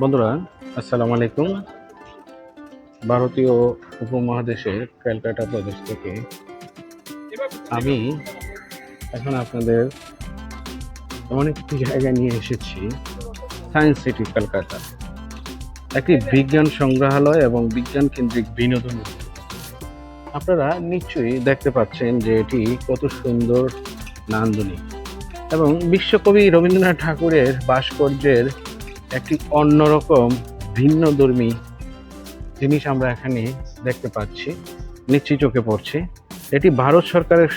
বন্ধুরা আসসালামু আলাইকুম ভারতীয় উপমহাদেশের ক্যালকাটা প্রদেশ থেকে আমি এখন আপনাদের এমন একটি জায়গায় নিয়ে এসেছি, সায়েন্স সিটি কলকাতা একটি বিজ্ঞান সংগ্রহালয় এবং বিজ্ঞান কেন্দ্রিক বিনোদন। আপনারা নিশ্চয়ই দেখতে পাচ্ছেন যে এটি কত সুন্দর, নান্দনিক। এবং বিশ্বকবি রবীন্দ্রনাথ ঠাকুরের ভাস্কর্যের একটি অন্যরকম ভিন্নধর্মী জিনিস আমরা এখানে দেখতে পাচ্ছি, নিশ্চয়ই চোখে পড়ছে। এটি ভারত সরকারের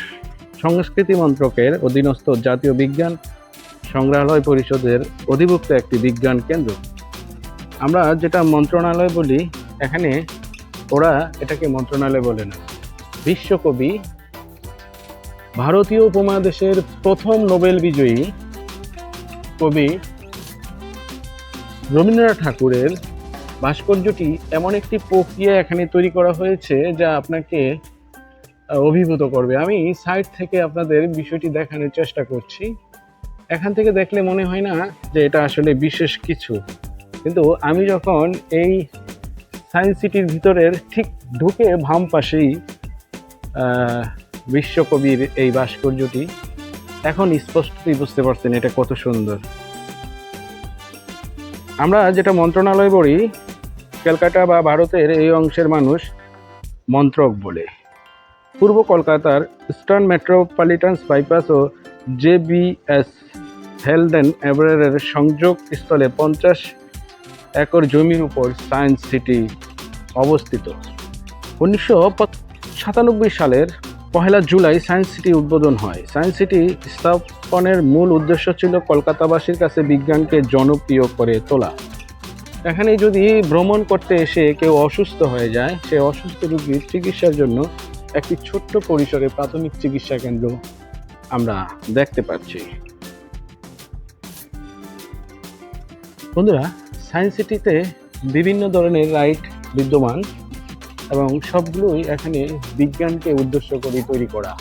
সংস্কৃতি মন্ত্রকের অধীনস্থ জাতীয় বিজ্ঞান সংগ্রহালয় পরিষদের অধিভুক্ত একটি বিজ্ঞান কেন্দ্র। আমরা যেটা মন্ত্রণালয় বলি, এখানে ওরা এটাকে মন্ত্রণালয় বলে না। বিশ্বকবি ভারতীয় উপমহাদেশের প্রথম নোবেল বিজয়ী কবি রবীন্দ্রনাথ ঠাকুরের ভাস্কর্যটি এমন একটি প্রক্রিয়া এখানে তৈরি করা হয়েছে যা আপনাকে অভিভূত করবে। আমি সাইড থেকে আপনাদের বিষয়টি দেখানোর চেষ্টা করছি। এখান থেকে দেখলে মনে হয় না যে এটা আসলে বিশেষ কিছু। কিন্তু আমি যখন এই সায়েন্স সিটির ভিতরের ঠিক ঢুকে ভাম পাশেই বিশ্বকবির এই ভাস্কর্যটি, এখন স্পষ্টতই বুঝতে পারছেন এটা কত সুন্দর। আমরা যেটা মন্ত্রণালয় বলি ক্যালকাটা বা ভারতের এই অংশের মানুষ মন্ত্রক বলে। পূর্ব কলকাতার ইস্টার্ন মেট্রোপলিটন বাইপাস ও জেবিএস হেলডেন এভারের সংযোগ স্থলে পঞ্চাশ একর জমির উপর সায়েন্স সিটি অবস্থিত। উনিশশো সাতানব্বই সালের পহেলা জুলাই সায়েন্স সিটি উদ্বোধন হয়। সায়েন্স সিটি স্থাপনের মূল উদ্দেশ্য ছিল কলকাতাবাসীর কাছে বিজ্ঞানকে জনপ্রিয় করে তোলা। এখানে যদি ভ্রমণ করতে এসে কেউ অসুস্থ হয়ে যায়, সে অসুস্থ রোগীর চিকিৎসার জন্য একটি ছোট্ট পরিসরে প্রাথমিক চিকিৎসা কেন্দ্র আমরা দেখতে পাচ্ছি। বন্ধুরা, সায়েন্স সিটিতে বিভিন্ন ধরনের রাইড বিদ্যমান। এবং সবগুলোই এখানে বিজ্ঞানকে উদ্দেশ্য করে তৈরি করা।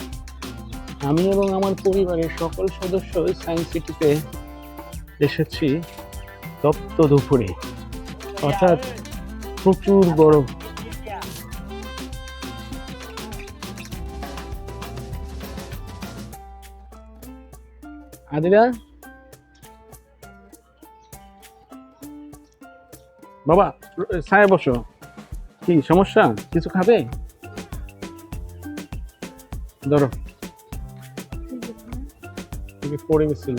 আমি এবং আমার পরিবারের সকল সদস্য সায়েন্স সিটিতে এসেছি তপ্ত দুপুরে। অর্থাৎ প্রচুর গরম। আদিরা বাবা ছায় বসো। কি সমস্যা? কিছু খাবে? ধরো। পড়ে গেছিল।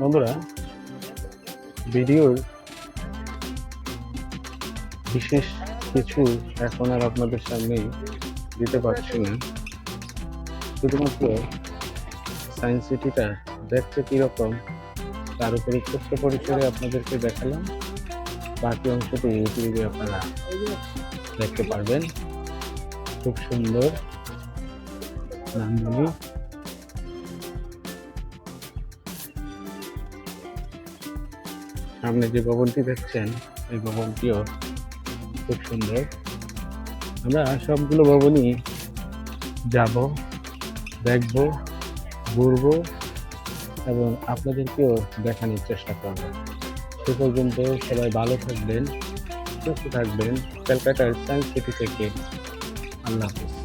বন্ধুরা, ভিডিওর বিশেষ কিছু এখন আর আপনাদের সামনে দিতে পারছি না। শুধুমাত্র সায়েন্স সিটিটা দেখতে কীরকম, তার উপরে ছোট্ট পরিসরে আপনাদেরকে দেখালাম। বাকি অংশটি ইউটিউবে আপনারা দেখতে পারবেন। খুব সুন্দর নান্দনিক সামনে যে ভবনটি দেখছেন, এই ভবনটিও খুব সুন্দর। আমরা সবগুলো ভবনই যাব, দেখব, ঘুরব এবং আপনাদেরকেও দেখানোর চেষ্টা করব। সে পর্যন্ত সবাই ভালো থাকবেন, সুস্থ থাকবেন। ক্যালকাটার সায়েন্স সিটি থেকে আল্লাহ হাফিজ।